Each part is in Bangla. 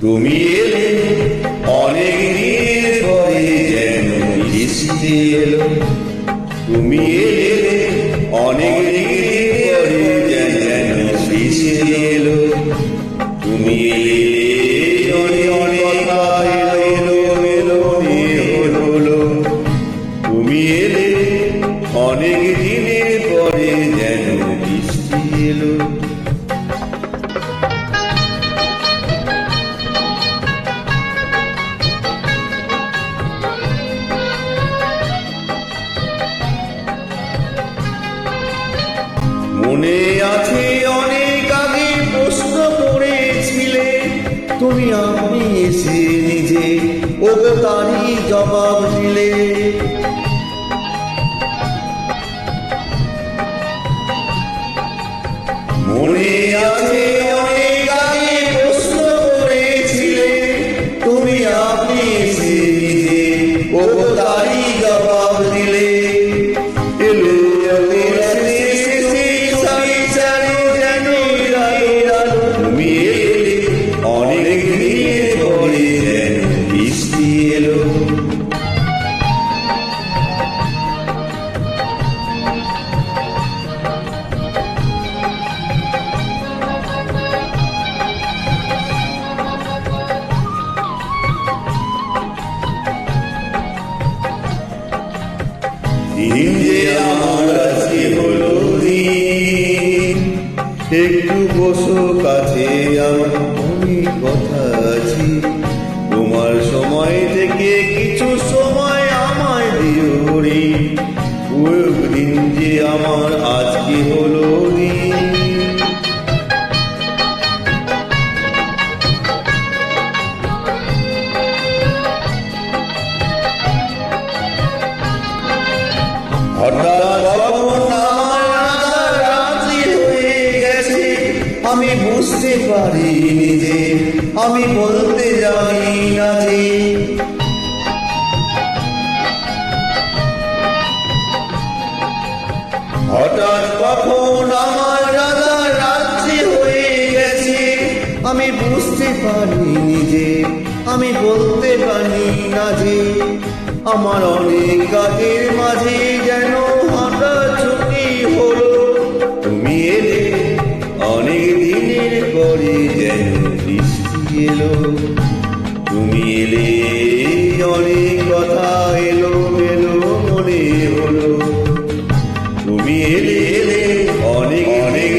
তুমি এলে অনেক পরে যেন বৃষ্টি এলো। তুমি এলে অনেক দিনের পরে যেন বৃষ্টি এলো। তুমি এলে তুমি এলে অনেক যেন এলো। তুমি আপনি এসে নিজে ও তারই জবাব দিলে। মনে আছে অনেক প্রশ্ন করেছিলে, তুমি আপনি এসে নিজে ও দিন যে আমার আজকে হলো একটু বসো কাছে আমার অনেক কথা আছে তোমার সময় থেকে কিছু সময় আমি বুঝতে পারিনি যে আমি বলতে জানি না যে হঠাৎ কখন আমার রাজা রাত্রি হয়ে গেছে, আমি বুঝতে পারিনি যে, আমি বলতে পারি না যে, আমার অনেক কাজের মাঝে এলো। তুমি এলে, অনেক কথা এলো এলো মনে হলো। তুমি এলে এলে অনেক অনেক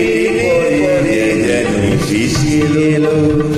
যেন বৃষ্টি এলো।